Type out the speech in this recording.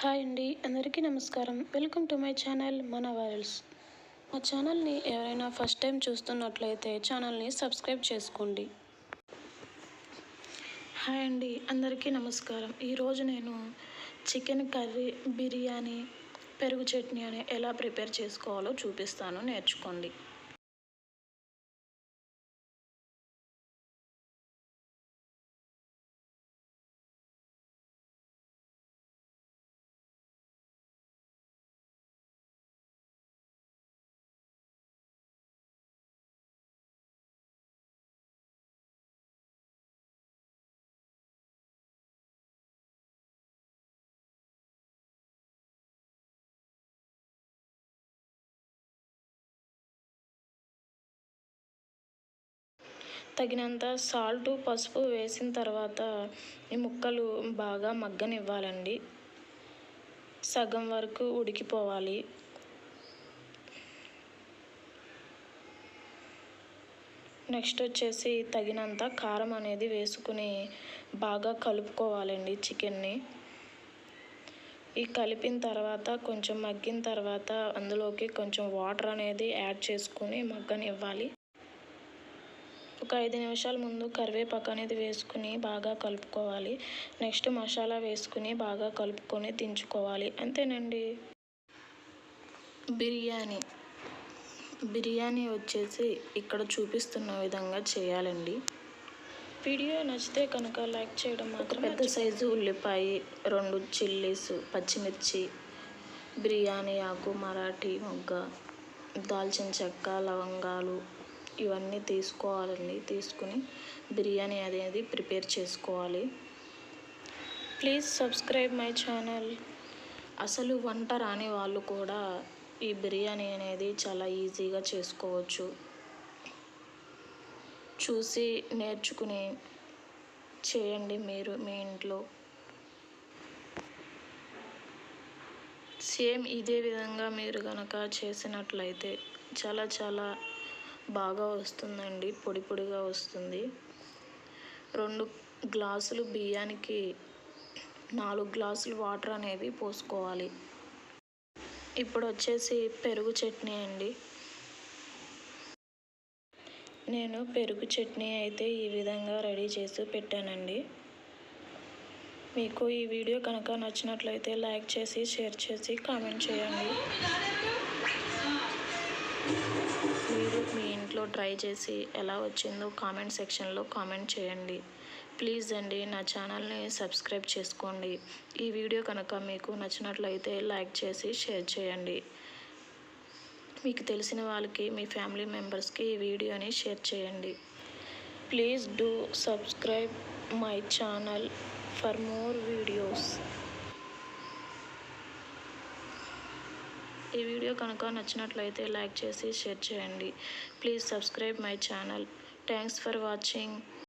Hi అండి అందరికీ నమస్కారం. వెల్కమ్ టు మై ఛానల్ మన వైరల్స్ మా ఛానల్ని ఎవరైనా ఫస్ట్ టైం చూస్తున్నట్లయితే ఛానల్ని సబ్స్క్రైబ్ చేసుకోండి. హాయ్ అండి అందరికీ నమస్కారం. ఈరోజు నేను చికెన్ కర్రీ బిర్యానీ పెరుగు చట్నీ అని ఎలా ప్రిపేర్ చేసుకోవాలో చూపిస్తాను. నేర్చుకోండి. తగినంత సాల్ట్ పసుపు వేసిన తర్వాత ఈ ముక్కలు బాగా మగ్గనివ్వాలండి. సగం వరకు ఉడికిపోవాలి. నెక్స్ట్ వచ్చేసి తగినంత కారం అనేది వేసుకుని బాగా కలుపుకోవాలండి చికెన్ని. ఈ కలిపిన తర్వాత కొంచెం మగ్గిన తర్వాత అందులోకి కొంచెం వాటర్ అనేది యాడ్ చేసుకుని మగ్గనివ్వాలి. ఒక ఐదు నిమిషాల ముందు కరివేపాకు అనేది వేసుకుని బాగా కలుపుకోవాలి. నెక్స్ట్ మసాలా వేసుకుని బాగా కలుపుకొని దించుకోవాలి. అంతేనండి? బిర్యానీ. బిర్యానీ వచ్చేసి ఇక్కడ చూపిస్తున్న విధంగా చేయాలండి. వీడియో నచ్చితే కనుక లైక్ చేయడం మాత్రం పెద్ద సైజు ఉల్లిపాయ రెండు చిల్లీస్ పచ్చిమిర్చి బిర్యానీ ఆకు మరాఠీ మొగ్గ దాల్చిన చెక్క లవంగాలు ఇవన్నీ తీసుకోవాలండి. తీసుకుని బిర్యానీ అనేది ప్రిపేర్ చేసుకోవాలి. Please subscribe my channel. అసలు వంట రాని వాళ్ళు కూడా ఈ బిర్యానీ అనేది చాలా ఈజీగా చేసుకోవచ్చు. చూసి నేర్చుకుని చేయండి మీరు మీ ఇంట్లో. సేమ్ ఇదే విధంగా మీరు కనుక చేసినట్లయితే చాలా చాలా బాగా వస్తుందండి పొడి పొడిగా వస్తుంది. రెండు గ్లాసులు బియ్యానికి నాలుగు గ్లాసులు వాటర్ అనేవి పోసుకోవాలి. ఇప్పుడు వచ్చేసి పెరుగు చట్నీ అండి. నేను పెరుగు చట్నీ అయితే ఈ విధంగా రెడీ చేసి పెట్టానండి. మీకు ఈ వీడియో కనుక నచ్చినట్లయితే లైక్ చేసి షేర్ చేసి కామెంట్ చేయండి. మీరు మీ ఇంట్లో ట్రై చేసి ఎలా వచ్చిందో కామెంట్ సెక్షన్లో కామెంట్ చేయండి. ప్లీజ్ అండి నా ఛానల్ని సబ్స్క్రైబ్ చేసుకోండి. ఈ వీడియో కనుక మీకు నచ్చినట్లయితే లైక్ చేసి షేర్ చేయండి. మీకు తెలిసిన వాళ్ళకి మీ ఫ్యామిలీ మెంబర్స్కి ఈ వీడియోని షేర్ చేయండి. Please do subscribe my channel for more videos. ఈ వీడియో కనుక నచ్చినట్లయితే లైక్ చేసి షేర్ చేయండి. Please subscribe my channel. Thanks for watching.